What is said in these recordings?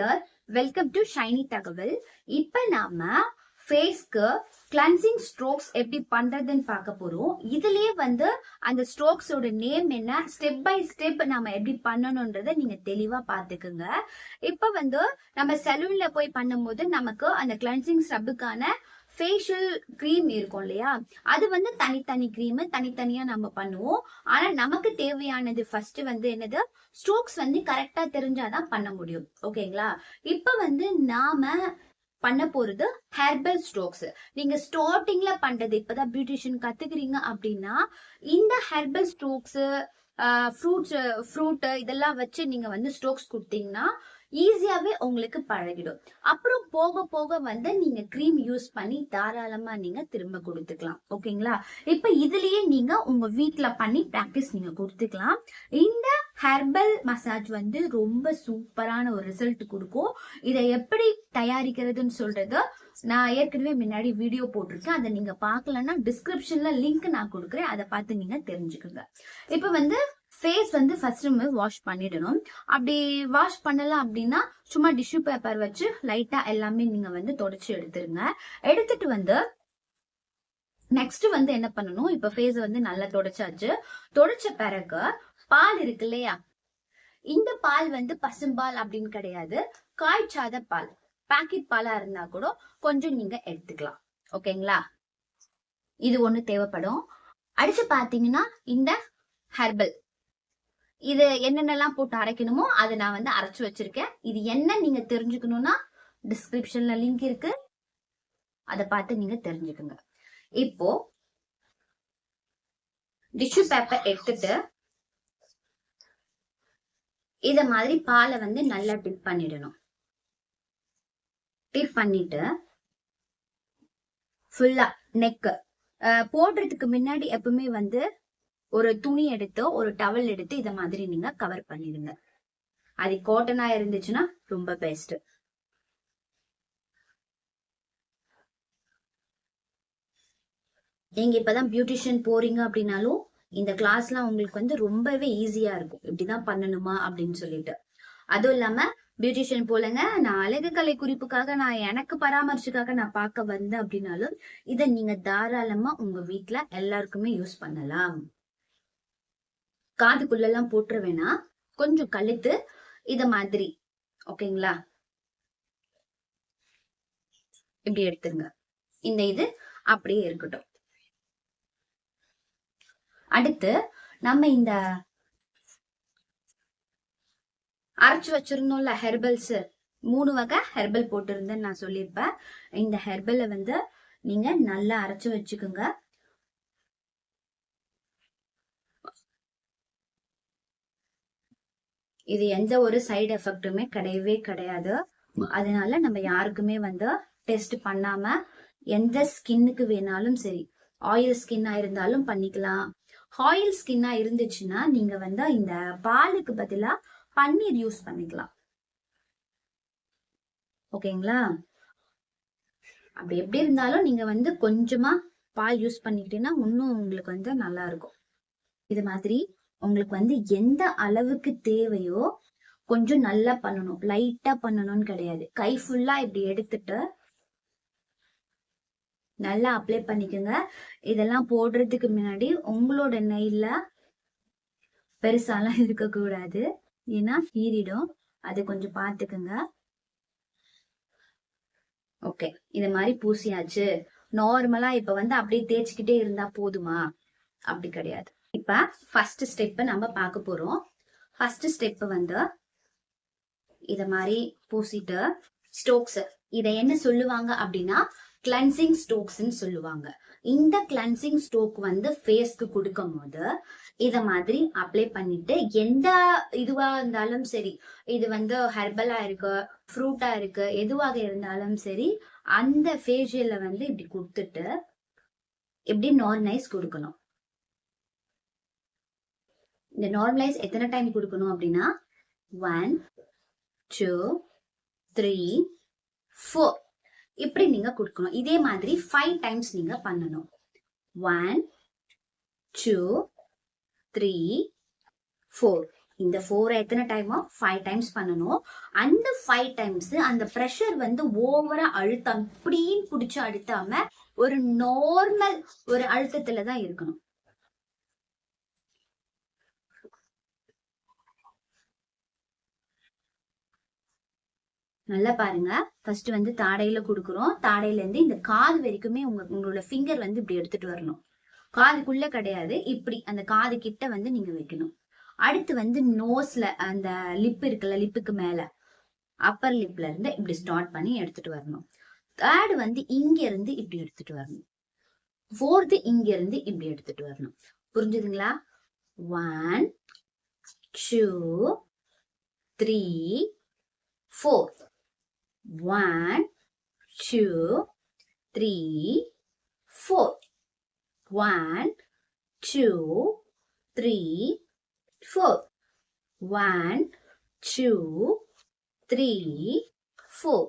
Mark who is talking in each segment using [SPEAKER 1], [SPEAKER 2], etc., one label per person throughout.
[SPEAKER 1] Dear welcome to Saini தகவல் இப்ப நாம ஃபேஸ்க்கு கிளன்சிங் ஸ்ட்ரோக்ஸ் எப்படி பண்றதுன்னு பார்க்க போறோம். இதுலயே வந்து அந்த ஸ்ட்ரோக்ஸோட நேம் என்ன ஸ்டெப் பை ஸ்டெப் நாம எப்படி பண்ணணும்ன்றத நீங்க தெளிவா பாத்துக்குங்க இப்ப வந்து நம்ம செலூன்ல போய் பண்ணும்போது நமக்கு அந்த கிளன்சிங் ஸ்டப்புக்கான ஃபேஷியல் க்ரீம் இருக்கும் இல்லையா? அது வந்து தனித்தனி க்ரீம் தனித்தனியா நம்ம பண்ணுவோம். ஆனா நமக்கு தேவையானது ஃபர்ஸ்ட் வந்து என்னது? ஸ்ட்ரோக்ஸ் வந்து கரெக்டா தெரிஞ்சாதான் பண்ண முடியும். ஓகேங்களா இப்ப வந்து நாம பண்ண போறது ஹெர்பல் ஸ்ட்ரோக்ஸ் நீங்க ஸ்டார்டிங்ல பண்றது இப்பதான் பியூட்டிஷியன் கத்துக்கிறீங்க அப்படின்னா இந்த ஹெர்பல் ஸ்ட்ரோக்ஸ் ஃப்ரூட்ஸ் ஃப்ரூட் இதெல்லாம் வச்சு நீங்க வந்து ஸ்ட்ரோக்ஸ் கொடுத்தீங்கன்னா ஈஸியாகவே உங்களுக்கு பழகிடும். அப்புறம் போக போக வந்து நீங்க க்ரீம் யூஸ் பண்ணி தாராளமா நீங்க திரும்ப கொடுத்துக்கலாம். ஓகேங்களா? இப்போ இதுலயே நீங்க உங்க வீட்டில் பண்ணி ப்ராக்டிஸ் நீங்கள் கொடுத்துக்கலாம். இந்த ஹெர்பல் மசாஜ் வந்து ரொம்ப சூப்பரான ஒரு ரிசல்ட் கொடுக்கும். இதை எப்படி தயாரிக்கிறதுன்னு சொல்றது? நான் ஏற்கனவே முன்னாடி வீடியோ போட்டிருக்கேன். அதை நீங்க பார்க்கலன்னா டிஸ்கிரிப்ஷன்ல லிங்க் நான் கொடுக்குறேன். அதை பார்த்து நீங்க தெரிஞ்சுக்கோங்க. இப்போ வந்து ஃபேஸ் வந்து ஃபர்ஸ்ட் நம்ம வாஷ் பண்ணிடணும். அப்படி வாஷ் பண்ணல அப்படின்னா சும்மா டிஷ்யூ பேப்பர் வச்சு லைட்டா எல்லாமே நீங்க வந்து தொடச்சு எடுத்துருங்க. எடுத்துட்டு வந்து நெக்ஸ்ட் வந்து என்ன பண்ணணும்? இப்ப ஃபேஸ் வந்து நல்லா தொடச்சாச்சு. தொடச்ச பிறகு பால் இருக்கு இல்லையா? இந்த பால் வந்து பசும்பால் அப்படின்னு கிடையாது. காய்ச்சாத பால். பாக்கெட் பாலா இருந்தா கூட கொஞ்சம் நீங்க எடுத்துக்கலாம். ஓகேங்களா? இது ஒண்ணு தேவைப்படும். அடுத்து பாத்தீங்கன்னா இந்த ஹெர்பல் இது என்னென்னலாம் போட்டு அரைக்கணுமோ அதை நான் வந்து அரைச்சு வச்சிருக்கேன். இது என்ன நீங்க தெரிஞ்சுக்கணும்னா டிஸ்கிரிப்ஷன்ல லிங்க் இருக்கு. அதை பார்த்து நீங்க தெரிஞ்சுக்கோங்க. இப்போ டிஷ்யூ பேப்பர் எடுத்துட்டு இத மாதிரி பாலை வந்து நல்லா டிப் பண்ணிடணும். டிப் பண்ணிட்டு ஃபுல்லா நெக்கு போடுறதுக்கு முன்னாடி எப்பவுமே வந்து ஒரு துணி எடுத்து ஒரு டவல் எடுத்து இத மாதிரி நீங்க கவர் பண்ணிடுங்க. அது காட்டனா இருந்துச்சுன்னா ரொம்ப பெஸ்ட் நீங்க இப்பதான் பியூட்டிஷியன் போறீங்க அப்படின்னாலும் இந்த கிளாஸ்லாம் உங்களுக்கு வந்து ரொம்பவே ஈஸியா இருக்கும். இப்படிதான் பண்ணணுமா அப்படின்னு சொல்லிட்டு. அதுவும் இல்லாம பியூட்டிஷியன் போலங்க நான் அழகு கலை குறிப்புக்காக நான் எனக்கு பராமரிச்சுக்காக நான் பார்க்க வந்தேன் அப்படின்னாலும் இதை நீங்க தாராளமா உங்க வீட்டுல எல்லாருக்குமே யூஸ் பண்ணலாம். காதுக்குள்ளெல்லாம் போட்டுற வேணாம் கொஞ்சம் கழுத்து இத மாதிரி. ஓகேங்களா? இப்படி எடுத்துருங்க. இந்த இது அப்படியே இருக்கட்டும். அடுத்து நம்ம இந்த அரைச்சு வச்சிருந்தோம்ல ஹெர்பல்ஸ் மூணு வகை ஹெர்பல் போட்டிருந்தேன்னு நான் சொல்லியிருப்பேன். இந்த ஹெர்பலை வந்து நீங்க நல்லா அரைச்சு வச்சுக்கோங்க. இது எந்த ஒரு சைடு எஃபெக்ட்டுமே கிடையவே கிடையாது. அதனால நம்ம யாருக்குமே வந்து டெஸ்ட் பண்ணாம எந்த ஸ்கின்னுக்கு வேணாலும் சரி ஆயில் ஸ்கின்னா இருந்தாலும் பண்ணிக்கலாம். ஆயில் ஸ்கின்னா இருந்துச்சுன்னா நீங்க வந்து இந்த பாலுக்கு பதிலா பன்னீர் யூஸ் பண்ணிக்கலாம். ஓகேங்களா? அப்படி எப்படி இருந்தாலும் நீங்க வந்து கொஞ்சமா பால் யூஸ் பண்ணிக்கிட்டீங்கன்னா இன்னும் உங்களுக்கு வந்து நல்லா இருக்கும். இது மாதிரி உங்களுக்கு வந்து எந்த அளவுக்கு தேவையோ கொஞ்சம் நல்லா பண்ணணும். லைட்டா பண்ணணும்னு கிடையாது. கை ஃபுல்லா இப்படி எடுத்துட்டு நல்லா அப்ளை பண்ணிக்கோங்க. இதெல்லாம் போடுறதுக்கு முன்னாடி உங்களோட நெய்ல பெருசாலாம் இருக்கக்கூடாது. ஏன்னா ஹீரிடும் அது கொஞ்சம் பார்த்துக்குங்க. ஓகே. இது மாதிரி பூசியாச்சு. நார்மலா இப்ப வந்து அப்படியே தேய்ச்சிக்கிட்டே இருந்தா போதுமா? அப்படி கிடையாது. இப்ப ஃபர்ஸ்ட் ஸ்டெப் நம்ம பார்க்க போறோம். ஃபர்ஸ்ட் ஸ்டெப் வந்து இத மாதிரி பூசிட்டு ஸ்டோக்ஸ் இத என்ன சொல்லுவாங்க அப்படின்னா கிளன்சிங் ஸ்டோக்ஸ்ன்னு சொல்லுவாங்க. இந்த கிளன்சிங் ஸ்டோக் வந்து ஃபேஸ்க்கு கொடுக்கும் போது இத மாதிரி அப்ளை பண்ணிட்டு எந்த இதுவா இருந்தாலும் சரி இது வந்து ஹெர்பலா இருக்கு ஃப்ரூட்டா இருக்கு எதுவாக இருந்தாலும் சரி அந்த ஃபேஷியல்ல வந்து இப்படி கொடுத்துட்டு இப்படி நார்னைஸ் கொடுக்கணும். இந்த நார்மலைஸ் எத்தனை டைம் கொடுக்கணும் அப்படின்னா? ஒன் டூ த்ரீ ஃபோர் இப்படி நீங்க கொடுக்கணும். இதே மாதிரி ஃபைவ் டைம்ஸ் நீங்க பண்ணணும். ஒன் டூ த்ரீ ஃபோர் இந்த ஃபோர் எத்தனை டைமோ ஃபைவ் டைம்ஸ் பண்ணணும். அந்த ஃபைவ் டைம்ஸ் அந்த ப்ரெஷர் வந்து ஓவரா அழுத்தம் இப்படின்னு பிடிச்சி அழுத்தாம ஒரு நார்மல் ஒரு அழுத்தத்துல தான் இருக்கணும். நல்லா பாருங்க. ஃபர்ஸ்ட் வந்து தாடையில கொடுக்குறோம். தாடையில இருந்து இந்த காது வரைக்குமே உங்க உங்களோட ஃபிங்கர் வந்து இப்படி எடுத்துட்டு வரணும். காதுக்குள்ள கிடையாது. இப்படி அந்த காது கிட்ட வந்து நீங்க வைக்கணும். அடுத்து வந்து நோஸ்ல அந்த லிப் இருக்குல்ல லிப்புக்கு மேல. அப்பர் லிப்ல இருந்து இப்படி ஸ்டார்ட் பண்ணி எடுத்துட்டு வரணும். தேர்டு வந்து இங்க இருந்து இப்படி எடுத்துட்டு வரணும். ஃபோர்த்து இங்க இருந்து இப்படி எடுத்துட்டு வரணும். புரிஞ்சுதுங்களா? One two three four one two, three four one two, three four one two, three four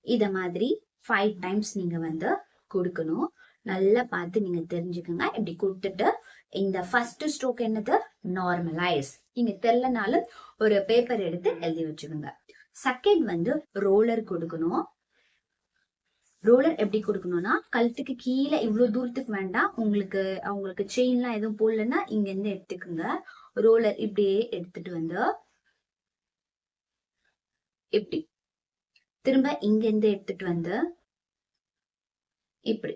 [SPEAKER 1] இத மாதிரி ஃபைவ் டைம்ஸ் நீங்க வந்து கொடுக்கணும். நல்லா பார்த்து நீங்க தெரிஞ்சுக்கோங்க. இப்படி கொடுத்துட்டு இந்த ஃபர்ஸ்ட் ஸ்ட்ரோக் என்னது? நார்மலைஸ் நீங்க தெரியலனாலும் ஒரு பேப்பர் எடுத்து எழுதி வச்சுக்கோங்க. செகண்ட் வந்து ரோலர் கொடுக்கணும். ரோலர் எப்படி கொடுக்கணும்னா கழுத்துக்கு கீழே இவ்வளவு தூரத்துக்கு வேண்டாம். உங்களுக்கு அவங்களுக்கு செயின்லாம் எதுவும் போடலன்னா இங்க இருந்து எடுத்துக்குங்க. ரோலர் இப்படியே எடுத்துட்டு வந்து இப்படி. திரும்ப இங்க இருந்து எடுத்துட்டு வந்து இப்படி.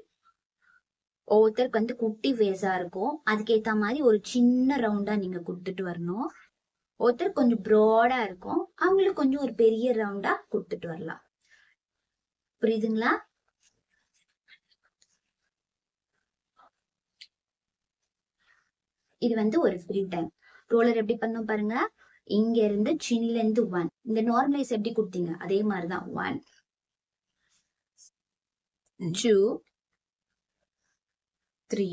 [SPEAKER 1] ஒவ்வொருத்தருக்கு வந்து குட்டி வேஸா இருக்கும். அதுக்கேத்த மாதிரி ஒரு சின்ன ரவுண்டா நீங்க கொடுத்துட்டு வரணும். ஒருத்தர் கொஞ்சம் ப்ராடா இருக்கும். அவங்களுக்கு கொஞ்சம் ஒரு பெரிய ரவுண்டா கொடுத்துட்டு வரலாம். புரியுதுங்களா? இது வந்து ஒரு ஃப்ரீ டைம் ரோலர் எப்படி பண்ணும் பாருங்க. இங்க இருந்து சின்ல இருந்து ஒன் இந்த நார்மலைஸ் எப்படி கொடுத்தீங்க? அதே மாதிரிதான். ஒன் டூ த்ரீ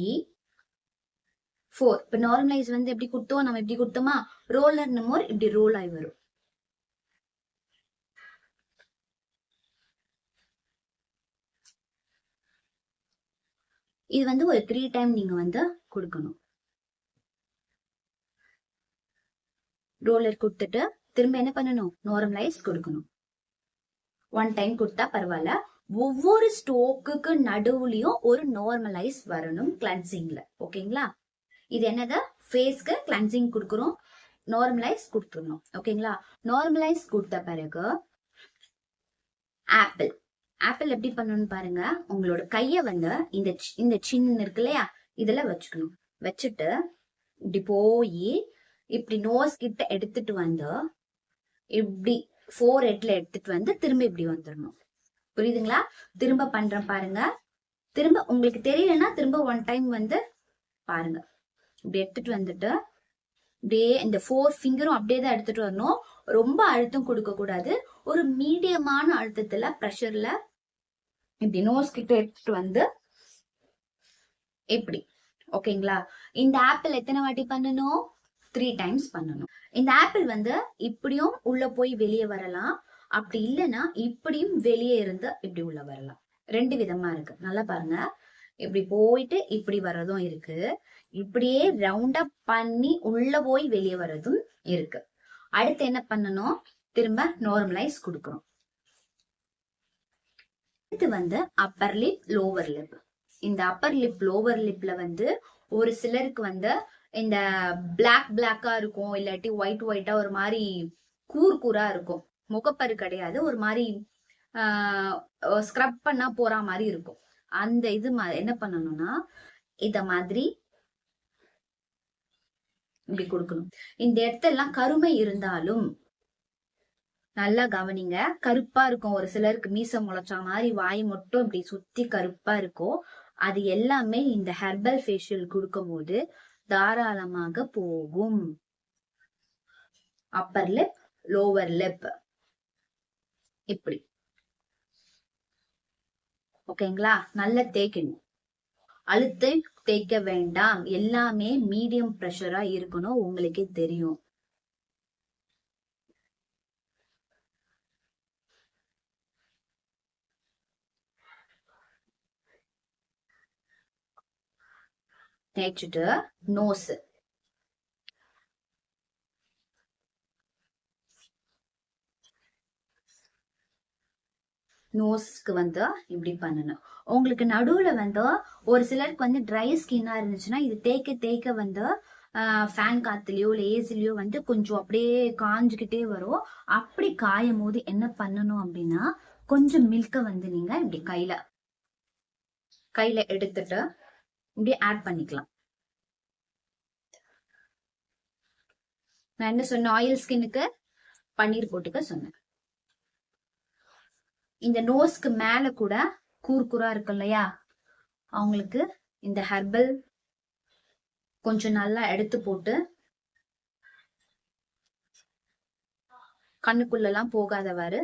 [SPEAKER 1] ஃபோர் இப்ப நார்மலைஸ் வந்து எப்படி கொடுத்தோம்? நம்ம எப்படி கொடுத்தோமா? ரோலர் மோர் இப்படி ரோல் ஆகி வரும். இது வந்து ஒரு த்ரீ டைம் நீங்க வந்து கொடுக்கணும். ரோலர் கொடுத்துட்டு திரும்ப என்ன பண்ணணும்? நார்மலைஸ் கொடுக்கணும். ஒன் டைம் கொடுத்தா பரவாயில்ல. ஒவ்வொரு ஸ்டோக்குக்கு நடுவுலயும் ஒரு நார்மலைஸ் வரணும் கிளன்சிங்ல ஓகேங்களா இது என்னது? ஃபேஸ்க்கு கிளன்சிங் கொடுக்குறோம். நார்மலைஸ் கொடுத்துடணும். ஓகேங்களா நார்மலைஸ் கொடுத்த பிறகு ஆப்பிள் ஆப்பிள் எப்படி பண்ணணும்னு பாருங்க. உங்களோட கைய வந்து இந்த சி- இந்த சின்ன இருக்கு இல்லையா? இதுல வச்சுக்கணும். வச்சுட்டு இப்படி போய் இப்படி நோஸ் கிட்ட எடுத்துட்டு வந்து இப்படி ஃபோர் ஹெட்ல எடுத்துட்டு வந்து திரும்ப இப்படி வந்துடணும். புரியுதுங்களா? திரும்ப பண்றேன் பாருங்க. திரும்ப உங்களுக்கு தெரியலன்னா திரும்ப ஒன் டைம் வந்து பாருங்க. இப்படி எடுத்துட்டு வந்துட்டு அப்படியே இந்த ஃபோர் ஃபிங்கரும் அப்படியே தான் எடுத்துட்டு வரணும். ரொம்ப அழுத்தம் கொடுக்க கூடாது. ஒரு மீடியமான அழுத்தத்துல ப்ரெஷர்ல இப்படி நோஸ் கிட்ட எடுத்துட்டு வந்து இப்படி. ஓகேங்களா? இந்த ஆப்பிள் எத்தனை வாட்டி பண்ணணும்? த்ரீ டைம்ஸ் பண்ணணும். இந்த ஆப்பிள் வந்து இப்படியும் உள்ள போய் வெளியே வரலாம். அப்படி இல்லைன்னா இப்படியும் வெளியே இருந்து இப்படி உள்ள வரலாம். ரெண்டு விதமா இருக்கு. நல்லா பாருங்க. இப்படி போயிட்டு இப்படி வர்றதும் இருக்கு. இப்படியே ரவுண்டா பண்ணி உள்ள போய் வெளியே வர்றதும் இருக்கு. அடுத்து என்ன பண்ணணும்? திரும்ப நார்மலைஸ் கொடுக்கணும். அடுத்து வந்து அப்பர் லிப் லோவர் லிப் இந்த அப்பர் லிப் லோவர் லிப்ல வந்து ஒரு சிலருக்கு வந்து இந்த பிளாக் பிளாக்கா இருக்கும். இல்லாட்டி ஒயிட் ஒயிட்டா ஒரு மாதிரி கூர் கூரா இருக்கும். முகப்பரு கிடையாது. ஒரு மாதிரி ஸ்க்ரப் பண்ணா போற மாதிரி இருக்கும். அந்த இது என்ன பண்ணணும்னா இத மாதிரி இப்படி கொடுக்கணும். இந்த இடத்தெல்லாம் கருமை இருந்தாலும் நல்லா கவனிங்க. கருப்பா இருக்கும். ஒரு சிலருக்கு மீச முளைச்சா மாதிரி வாய் மட்டும் இப்படி சுத்தி கருப்பா இருக்கும். அது எல்லாமே இந்த ஹெர்பல் ஃபேஷியல் கொடுக்கும் போது தாராளமாக போகும். அப்பர் லிப் லோவர் லிப் இப்படி. ஓகேங்களா நல்லா தேய்க்கணும். அழுத்து தேய்க்க வேண்டாம். எல்லாமே மீடியம் ப்ரெஷரா இருக்கணும். உங்களுக்கே தெரியும். தேய்ச்சிட்டு நோஸ் நோஸ்க்கு வந்து இப்படி பண்ணணும். உங்களுக்கு நடுவுல வந்து ஒரு சிலருக்கு வந்து ட்ரை ஸ்கின்னா இருந்துச்சுன்னா இது தேய்க்க தேய்க்க வந்து ஃபேன் காத்துலயோ இல்லை ஏசிலயோ வந்து கொஞ்சம் அப்படியே காஞ்சுக்கிட்டே வரும். அப்படி காயும் போது என்ன பண்ணணும் அப்படின்னா கொஞ்சம் மில்கை வந்து நீங்க இப்படி கையில கையில எடுத்துட்டு இப்படி ஆட் பண்ணிக்கலாம். நான் என்ன சொன்னேன் ஆயில் ஸ்கின்னுக்கு பன்னீர் போட்டுக்க சொன்னேன். இந்த நோஸ்க்கு மேல கூட கூர்குரா இருக்கு இல்லையா? அவங்களுக்கு இந்த ஹெர்பல் கொஞ்சம் நல்லா எடுத்து போட்டு கண்ணுக்குள்ளெல்லாம் போகாதவாறு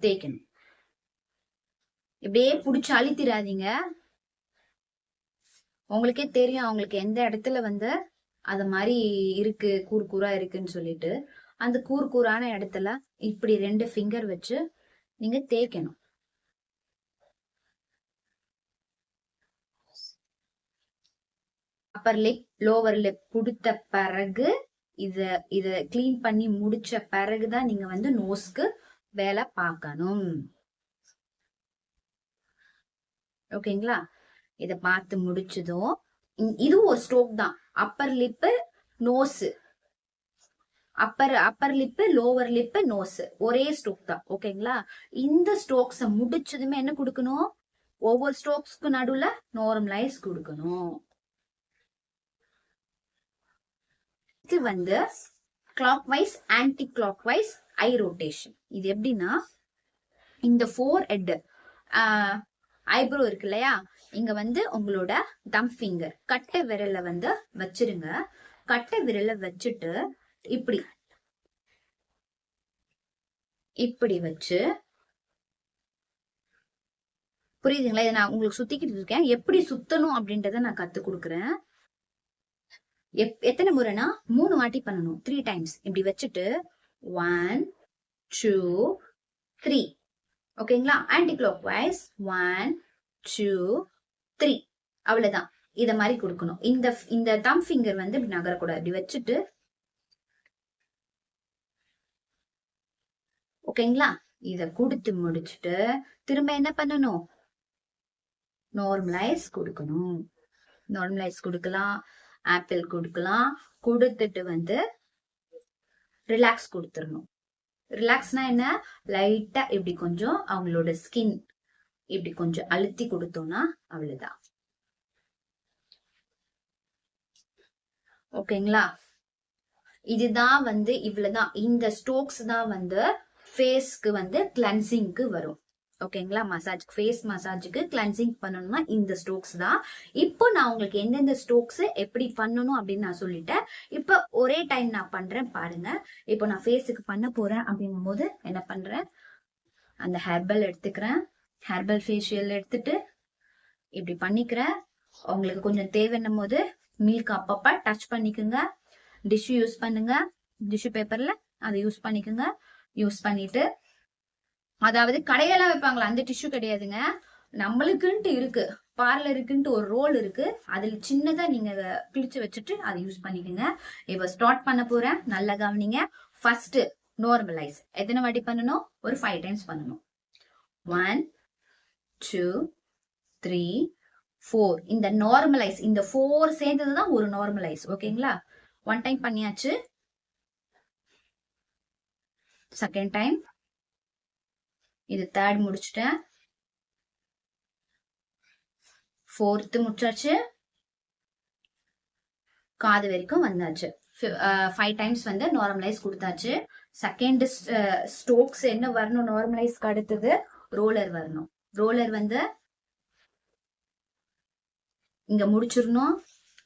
[SPEAKER 1] தேய்க்கணும். இப்படியே புடிச்சு அழுத்திராதீங்க உங்களுக்கே தெரியும் அவங்களுக்கு எந்த இடத்துல வந்து அது மாதிரி இருக்கு கூர்கூரா இருக்குன்னு சொல்லிட்டு. அந்த கூர்கூரான இடத்துல இப்படி ரெண்டு ஃபிங்கர் வச்சு நீங்க தேய்க்கணும். அப்பர் லிப் லோவர் லிப் கொடுத்த பிறகு இத இத கிளீன் பண்ணி முடிச்ச பிறகுதான் நீங்க வந்து நோஸ்க்கு வேலை பார்க்கணும். ஓகேங்களா? இத பார்த்து முடிச்சதும் இது இதுவும் ஒரு ஸ்ட்ரோக் தான். Upper lip nose upper upper lip lower lip nose ஒரே ஸ்ட்ரோக் தான் ஓகேங்களா இந்த ஸ்ட்ரோக்ஸ முடிச்சதுமே என்ன கொடுக்கணும்? ஒவ்வொரு ஸ்ட்ரோக்ஸ்க்கு நடுவுல நார்மலைஸ் கொடுக்கணும். இது வந்து clockwise anti clockwise eye rotation இது எப்படின்னா இந்த ஃபோர் ஹெட் ஐப்ரோ இருக்கு இல்லையா? இங்க வந்து உங்களோட தம் ஃபிங்கர் கட்டை விரல வந்து வச்சிருங்க. கட்டை விரல வச்சுட்டு இப்படி. இப்படி வச்சு. புரியுதுங்களா? இதை நான் உங்களுக்கு சுத்திக்கிட்டு இருக்கேன். எப்படி சுத்தணும் அப்படின்றத நான் கத்து கொடுக்குறேன். எப்- எத்தனை முறைனா மூணு வாட்டி பண்ணணும். த்ரீ டைம்ஸ் இப்படி வச்சுட்டு ஒன் டூ த்ரீ ஓகேங்களா? Anti clockwise one two three அவ்வளவுதான். இத மாதிரி கொடுக்கணும். இந்த இந்த தம் ஃபிங்கர் வந்து இப்படி நகரக்கூடாது. இப்படி வச்சுட்டு ஓகேங்களா? இத கொடுத்து முடிச்சுட்டு திரும்ப என்ன பண்ணணும்? நார்மலைஸ் கொடுக்கணும். நார்மலைஸ் கொடுக்கலாம். ஆப்பிள் கொடுக்கலாம். கொடுத்துட்டு வந்து ரிலாக்ஸ் கொடுத்துடணும். ரிலாக்ஸ்னா என்ன? லைட்டா இப்படி கொஞ்சம் அவங்களோட ஸ்கின் இப்படி கொஞ்சம் அழுத்தி கொடுத்தோம்னா அவ்வளவுதான். ஓகேங்களா? இதுதான் வந்து இவ்வளவுதான். இந்த ஸ்ட்ரோக்ஸ் தான் வந்து ஃபேஸ்க்கு வந்து கிளன்சிங்க்கு வரும். ஓகேங்களா மசாஜ் ஃபேஸ் மசாஜுக்கு கிளன்சிங் பண்ணணும்னா இந்த ஸ்ட்ரோக்ஸ் தான். இப்போ நான் உங்களுக்கு எந்தெந்த ஸ்ட்ரோக்ஸ் எப்படி பண்ணணும் அப்படின்னு நான் சொல்லிட்டேன். இப்போ ஒரே டைம் நான் பண்றேன் பாருங்க. இப்போ நான் ஃபேஸுக்கு பண்ண போறேன் அப்படிங்கும் போது என்ன பண்றேன்? அந்த ஹெர்பல் எடுத்துக்கிறேன். ஹெர்பல் ஃபேஷியல் எடுத்துட்டு இப்படி பண்ணிக்கிறேன். உங்களுக்கு கொஞ்சம் தேவைன்னும் போது மில்க் அப்பப்ப டச் பண்ணிக்கோங்க. டிஷ்யூ யூஸ் பண்ணுங்க. டிஷ்யூ பேப்பர்ல அதை யூஸ் பண்ணிக்கோங்க. யூஸ் பண்ணிட்டு அதாவது கடையெல்லாம் வைப்பாங்களா? அந்த டிஷ்யூ கிடையாதுங்க. நம்மளுக்குன்ட்டு இருக்கு. பார்லருக்குன்ட்டு ஒரு ரோல் இருக்கு. அதுல சின்னதா நீங்க அதை கிழிச்சு வச்சுட்டு அதை யூஸ் பண்ணிக்கோங்க. இப்ப ஸ்டார்ட் பண்ண போறேன். நல்லா கவனிங்க. ஃபர்ஸ்ட் நார்மலைஸ் எத்தனை வாட்டி பண்ணணும்? ஒரு ஃபைவ் டைம்ஸ் பண்ணணும். ஒன் டூ த்ரீ ஃபோர் இந்த நார்மலைஸ் இந்த ஃபோர் சேர்ந்தது தான் ஒரு நார்மலைஸ் ஓகேங்களா ஒன் டைம் பண்ணியாச்சு. செகண்ட் டைம் இது தேர்ட் முடிச்சிட்டேன். ஃபோர்த்து முடிச்சாச்சு. காது வரைக்கும் வந்தாச்சு. ஃபைவ் டைம்ஸ் வந்து நார்மலைஸ் கொடுத்தாச்சு. செகண்ட் ஸ்ட்ரோக்ஸ் என்ன வரணும்? நார்மலைஸ்க்கு அடுத்தது ரோலர் வரணும். ரோலர் வந்து இங்க முடிச்சிடணும்.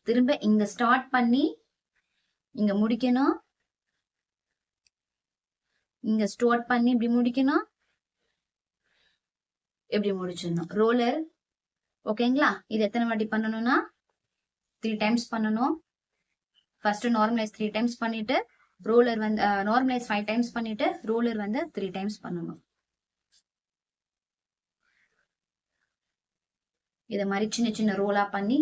[SPEAKER 1] திரும்ப இங்க ஸ்டார்ட் பண்ணி இங்க முடிக்கணும். இங்க ஸ்டோர் பண்ணி இப்படி முடிக்கணும். எப்படி முடிச்சிடணும். ரோலர் ஓகேங்களா இது எத்தனை வாட்டி பண்ணணும்னா? த்ரீ டைம்ஸ் பண்ணணும். ஃபர்ஸ்ட் நார்மலைஸ் த்ரீ டைம்ஸ் பண்ணிட்டு ரோலர் வந்து நார்மலைஸ் ஃபைவ் டைம்ஸ் பண்ணிட்டு ரோலர் வந்து த்ரீ டைம்ஸ் பண்ணணும். இதை மாதிரி சின்ன சின்ன ரோலா பண்ணி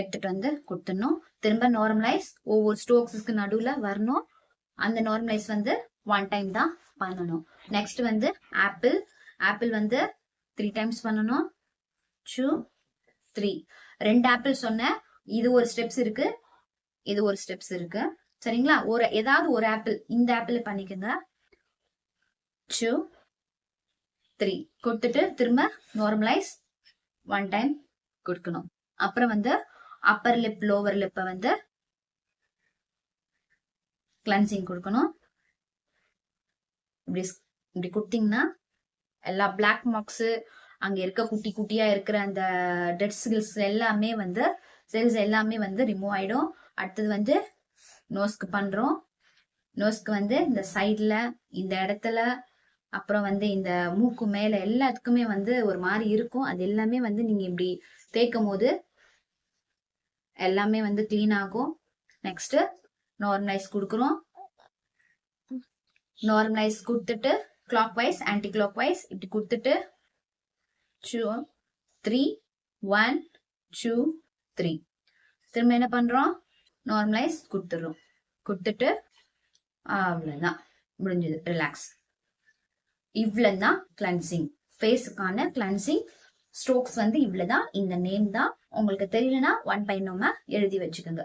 [SPEAKER 1] எடுத்துட்டு வந்து கொடுத்துடணும். திரும்ப நார்மலைஸ் ஒவ்வொரு ஸ்டோக்ஸுக்கு நடுவில் வரணும். அந்த நார்மலைஸ் வந்து ஒன் டைம் தான் பண்ணணும். நெக்ஸ்ட் வந்து ஆப்பிள் ஆப்பிள் வந்து த்ரீ டைம்ஸ் பண்ணணும். டூ த்ரீ ரெண்டு ஆப்பிள் சொன்னேன் இது ஒரு ஸ்டெப்ஸ் இருக்கு இது ஒரு ஸ்டெப்ஸ் இருக்கு. சரிங்களா? ஒரு ஏதாவது ஒரு ஆப்பிள் இந்த ஆப்பிள் பண்ணிக்கோங்க. டூ த்ரீ கொடுத்துட்டு திரும்ப நார்மலைஸ் ஒன் டைம் கொடுக்கணும். அப்புறம் வந்து அப்பர் லிப் லோவர் லிப்பை வந்து கிளன்சிங் கொடுக்கணும். இப்படி இப்படி கொடுத்தீங்கன்னா எல்லா பிளாக் மார்க்ஸ் அங்க இருக்க குட்டி குட்டியா இருக்கிற அந்த டெட் செல்ஸ் எல்லாமே வந்து செல்ஸ் எல்லாமே வந்து ரிமூவ் ஆயிடும். அடுத்தது வந்து நோஸ்க்கு பண்றோம். நோஸ்க்கு வந்து இந்த சைட்ல இந்த இடத்துல அப்புறம் வந்து இந்த மூக்கு மேல எல்லாத்துக்குமே வந்து ஒரு மாதிரி இருக்கும். அது எல்லாமே வந்து நீங்க இப்படி தேய்க்கும் போது எல்லாமே வந்து க்ளீன் ஆகும். நெக்ஸ்ட் நார்மலைஸ் கொடுக்குறோம். நார்மலைஸ் கொடுத்துட்டு clockwise anti clock wise இப்படி கொடுத்துட்டு two three one two three திரும்ப என்ன பண்ணுறோம் நார்மலைஸ் கொடுத்துடுறோம் கொடுத்துட்டு அவ்வளோதான் முடிஞ்சது. ரிலாக்ஸ் இவ்வளோதான் கிளன்சிங் ஃபேஸுக்கான கிளன்சிங் ஸ்ட்ரோக்ஸ் வந்து இவ்வளோதான் இந்த நேம் தான். உங்களுக்கு தெரியலனா ஒன் பை நம்ம எழுதி வச்சுக்கோங்க.